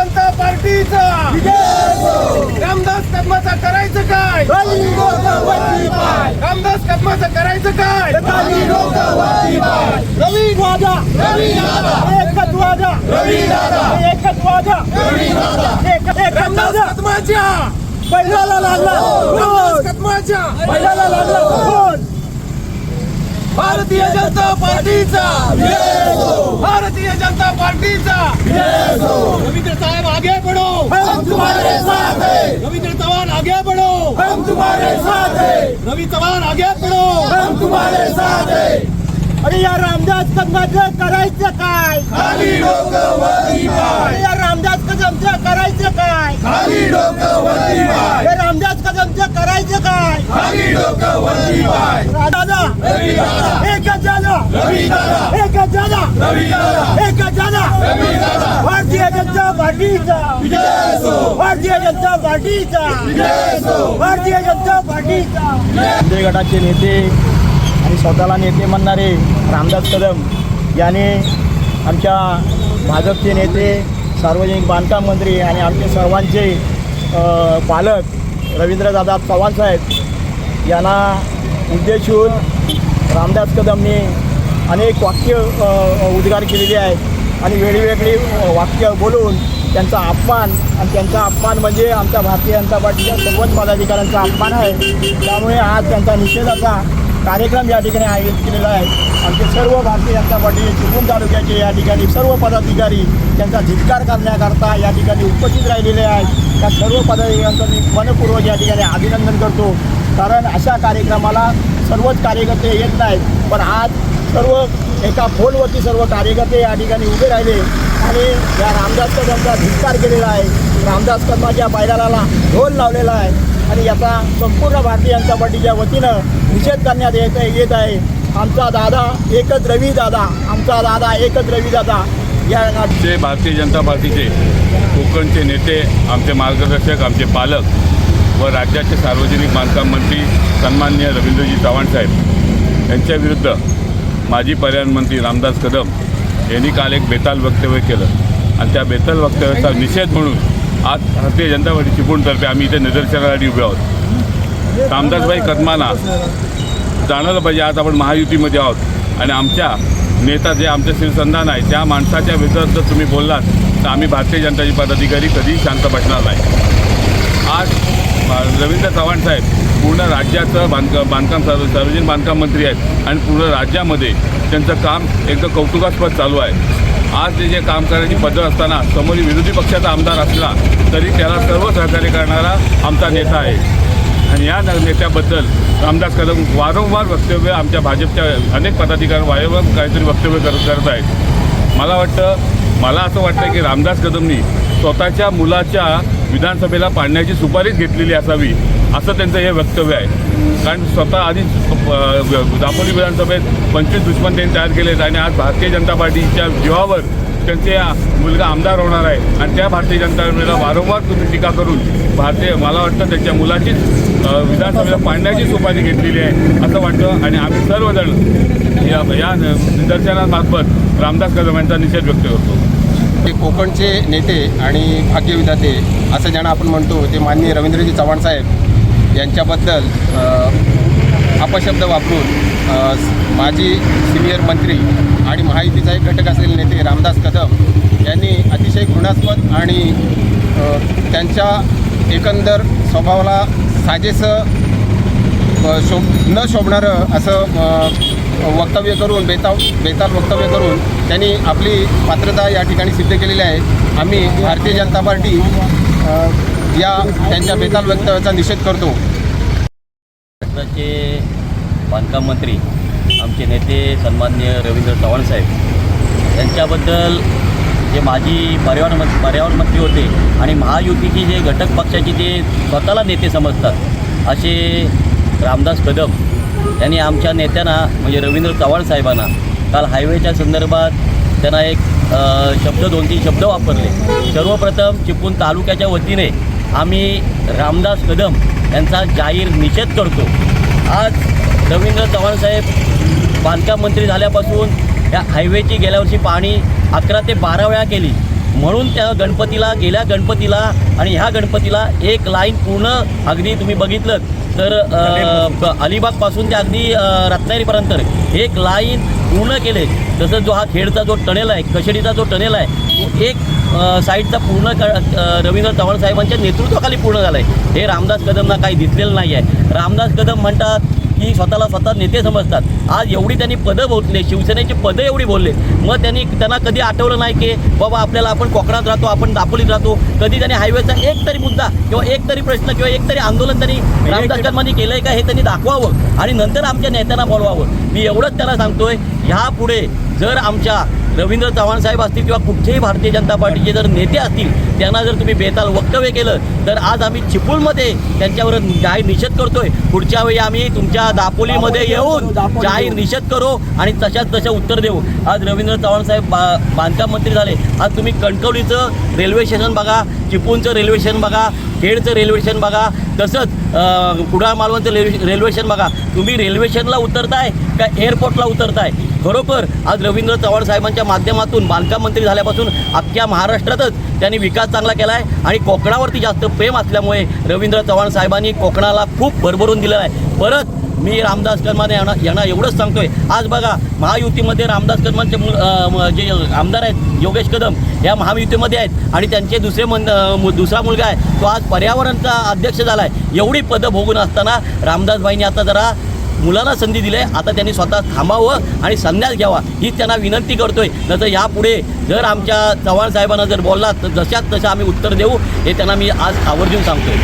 जनता पार्टीचा. रामदास कदमाचा करायचं काय? रामदास कदमाचं करायचं काय? रवी दादा एकच दादा एकच एकच रामदास कदमाच्या. पहिल्याला लागला. रामदास? कदमाच्या. पहिल्याला लागला. भारतीय जनता पार्टीचा. भारतीय जनता पार्टीचा. रवींद्र साहेब आगे बढ़ो. हम तुम्हारे साथ हैं. रवींद्र चव्हाण आगे बढ़ो. हम तुम्हारे साथ हैं. रवी चव्हाण आगे बढ़ो. हम तुम्हारे साथ हैं. अरे या रामदास कदमाचं करायचं काय? खाली डोकं वरती पाय. अरे या रामदास कदमचं करायचं काय खाली डोकं वरती पाय हे रामदास कदमचं खाली डोकं वरती पाय दादा रवी दादा एकच दादा रवी दादा एकच दादा रवी दादा एकच दादा रवी दादा भारतीय जनता पार्टीचा. विजय असो. भारतीय जनता पार्टीचा. विजय असो. भारतीय जनता पार्टीचा. शिंदे गटाचे नेते आणि स्वतःला नेते म्हणणारे रामदास कदम याने आमच्या भाजपचे नेते सार्वजनिक बांधकाम मंत्री आणि आमचे सर्वांचे पालक रवींद्रदादा चव्हाणसाहेब यांना उद्देशून रामदास कदमने अनेक वाक्य उद्गार केलेले आहेत. आणि वेगवेगळी वाक्य बोलून त्यांचा अपमान आणि त्यांचा अपमान म्हणजे आमच्या भारतीय जनता पार्टीच्या सर्वच पदाधिकाऱ्यांचा अपमान आहे. त्यामुळे आज त्यांचा निषेधाचा कार्यक्रम या ठिकाणी आयोजित केलेला आहे. आमचे सर्व भारतीय जनता पार्टीचे चिपळूण तालुक्याचे या ठिकाणी सर्व पदाधिकारी त्यांचा धिक्कार करण्याकरता या ठिकाणी उपस्थित राहिलेले आहेत. त्या सर्व पदाधिकाऱ्यांचं मी मनपूर्वक या ठिकाणी अभिनंदन करतो. कारण अशा कार्यक्रमाला सर्वच कार्यकर्ते येत नाहीत. पण आज सर्व एका फोनवरती सर्व कार्यकर्ते या ठिकाणी उभे राहिले आणि या रामदास कदमचा धिक्कार केलेला आहे. रामदास कदमाच्या बैलाला ढोल लावलेला आहे आणि याचा संपूर्ण भारतीय जनता पार्टीच्या वतीनं निषेध करण्यात येत येत आहे. आमचा दादा एकच रवी दादा आमचा दादा एकच रवी दादा. या आमचे भारतीय जनता पार्टीचे कोकणचे नेते आमचे मार्गदर्शक आमचे पालक व राज्याचे सार्वजनिक बांधकाम मंत्री सन्मान्य रवींद्रजी चव्हाण साहेब यांच्या विरुद्ध माजी पर्यावरण मंत्री रामदास कदम यांनी काल एक बेताल वक्तव्य केलं. आणि त्या बेताल वक्तव्याचा निषेध म्हणून आज भारतीय जनता पार्टी चिपळूणतर्फे आम्ही इथे निदर्शनासाठी उभे आहोत. रामदासभाई कदमांना जाणवलं पाहिजे आज आपण महायुतीमध्ये आहोत. आणि आमच्या नेता जे आमचे शिवसंधान आहे त्या माणसाच्या विरुद्ध जर तुम्ही बोललात तर आम्ही भारतीय जनताची पदाधिकारी कधीही शांत बसणार नाही. आज रवींद्र चव्हाण साहेब पूर्ण राज्याचं बांधकाम बांधकाम सार्व सार्वजनिक बांधकाम मंत्री आहेत आणि पूर्ण राज्यामध्ये त्यांचं काम एकदम कौतुकास्पद चालू आहे. आज ते जे काम करण्याची पद्धत असताना समोर विरोधी पक्षाचा आमदार असला तरी त्याला सर्व सहकार्य करणारा आमचा नेता आहे. आणि या न- नेत्याबद्दल रामदास कदम वारंवार वक्तव्य आमच्या भाजपच्या अनेक पदाधिकारी वारंवार काहीतरी वक्तव्य करत करत आहेत. मला वाटतं मला असं वाटतं की रामदास कदमनी स्वतःच्या मुलाच्या विधानसभेला पाडण्याची सुपारीच घेतलेली असावी असं त्यांचं हे वक्तव्य आहे. कारण स्वतः आधी दापोली विधानसभेत पंचवीस दुश्मन त्यांनी तयार केले आहेत आणि आज भारतीय जनता पार्टीच्या जीवावर त्यांचे मुलगा आमदार होणार आहे. आणि त्या भारतीय जनता पार्टीला वारंवार तुम्ही टीका करून भारतीय मला वाटतं त्यांच्या मुलाचीच विधानसभेला पाडण्याची सुपारी घेतलेली आहे असं वाटतं. आणि आम्ही सर्वजण या या निदर्शनामार्फत रामदास कदम यांचा निषेध व्यक्त करतो. कोकणचे नेते आणि भाग्यविधाते असं ज्यांना आपण म्हणतो ते माननीय रवींद्रजी चव्हाण साहेब यांच्याबद्दल अपशब्द वापरून माजी सिनियर मंत्री आणि महायुतीचा एक घटक असलेले नेते रामदास कदम यांनी अतिशय घृणास्पद आणि त्यांच्या एकंदर स्वभावाला साजेसं शोभ न शोभणारं असं वक्तव्य करून बेताव बेताल वक्तव्य करून त्यांनी आपली पात्रता या ठिकाणी सिद्ध केलेली आहे. आम्ही भारतीय जनता पार्टी या त्यांच्या बेताल वक्तव्याचा निषेध करतो. महाराष्ट्राचे बांधकाम मंत्री आमचे नेते सन्मान्य रवींद्र चव्हाण साहेब यांच्याबद्दल जे माजी पर्यावरण मंत्री पर्यावरण मंत्री होते आणि महायुतीची जे घटक पक्षाचे ते स्वतःला नेते समजतात असे रामदास कदम यांनी आमच्या नेत्यांना म्हणजे रवींद्र चव्हाण साहेबांना काल हायवेच्या संदर्भात त्यांना एक शब्द दोन तीन शब्द वापरले. सर्वप्रथम चिपळूण तालुक्याच्या वतीने आम्ही रामदास कदम यांचा जाहीर निषेध करतो. आज रवींद्र चव्हाण साहेब बांधकाम मंत्री झाल्यापासून या हायवेची गेल्या वर्षी पाहणी अकरा ते बारा वेळा केली. म्हणून त्या गणपतीला गेल्या गणपतीला आणि ह्या गणपतीला एक लाईन पूर्ण अगदी तुम्ही बघितलं तर अलिबागपासून. ते अगदी रत्नागिरीपर्यंत एक लाईन पूर्ण केले. तसंच जो हा खेडचा जो टनेल आहे कशेडीचा जो टनेल आहे तो एक साईडचा पूर्ण रवींद्र चव्हाण साहेबांच्या नेतृत्वाखाली पूर्ण झालं आहे हे रामदास कदमना काही दिसलेलं नाही आहे रामदास कदम म्हणतात की स्वतःला स्वतः नेते समजतात. आज एवढी त्यांनी पदं बोलले शिवसेनेची पदं एवढी बोलले. मग त्यांनी त्यांना कधी आठवलं नाही की बाबा आपल्याला आपण कोकणात राहतो आपण दापोलीत राहतो. कधी त्यांनी हायवेचा एक तरी मुद्दा किंवा एक तरी प्रश्न किंवा एक तरी आंदोलन त्यांनी रामदास कदमांनी केलं आहे का हे त्यांनी दाखवावं. आणि नंतर आमच्या नेत्यांना बोलवावं. मी एवढंच त्याला सांगतोय ह्या पुढे जर आमच्या रवींद्र चव्हाण साहेब असतील किंवा कुठचेही भारतीय जनता पार्टीचे जर नेते असतील त्यांना जर तुम्ही बेताल वक्तव्य केलं तर आज आम्ही चिपळूणमध्ये त्यांच्यावर जाहीर निषेध करतोय. पुढच्या वेळी आम्ही तुमच्या दापोलीमध्ये येऊन जाहीर निषेध करू आणि तशाच तशा उत्तर देऊ. आज रवींद्र चव्हाण साहेब बा बांधकाम मंत्री झाले. आज तुम्ही कणकवलीचं रेल्वे स्टेशन बघा चिपळूणचं रेल्वे स्टेशन बघा खेडचं रेल्वे स्टेशन बघा तसंच कुडाळ मालवणचं रेल्वे रेल्वे स्टेशन बघा. तुम्ही रेल्वे स्टेशनला उतरताय का एअरपोर्टला उतरत आहे खरोखर आज रवींद्र चव्हाण साहेबांच्या माध्यमातून बांधकाम मंत्री झाल्यापासून अख्ख्या महाराष्ट्रातच त्यांनी विकास चांगला केला आहे आणि कोकणावरती जास्त प्रेम असल्यामुळे रवींद्र चव्हाण साहेबांनी कोकणाला खूप भरभरून दिलेला आहे. परत मी रामदास कदमाने यांना यांना एवढंच सांगतोय. आज बघा महायुतीमध्ये रामदास कदमांचे मुल जे आमदार आहेत योगेश कदम या महायुतीमध्ये आहेत आणि त्यांचे दुसरे मन मु- दुसरा मुलगा आहे. तो आज पर्यावरणचा अध्यक्ष झाला आहे एवढी पदं भोगून असताना रामदासबाईंनी आता जरा मुलांना संधी दिली आहे. आता त्यांनी स्वतः थांबावं आणि संन्यास घ्यावा ही त्यांना विनंती करतोय. नंतर यापुढे जर आमच्या चव्हाण साहेबांना जर बोलला तर जशात तसं आम्ही उत्तर देऊ हे त्यांना मी आज आवर्जून सांगतोय.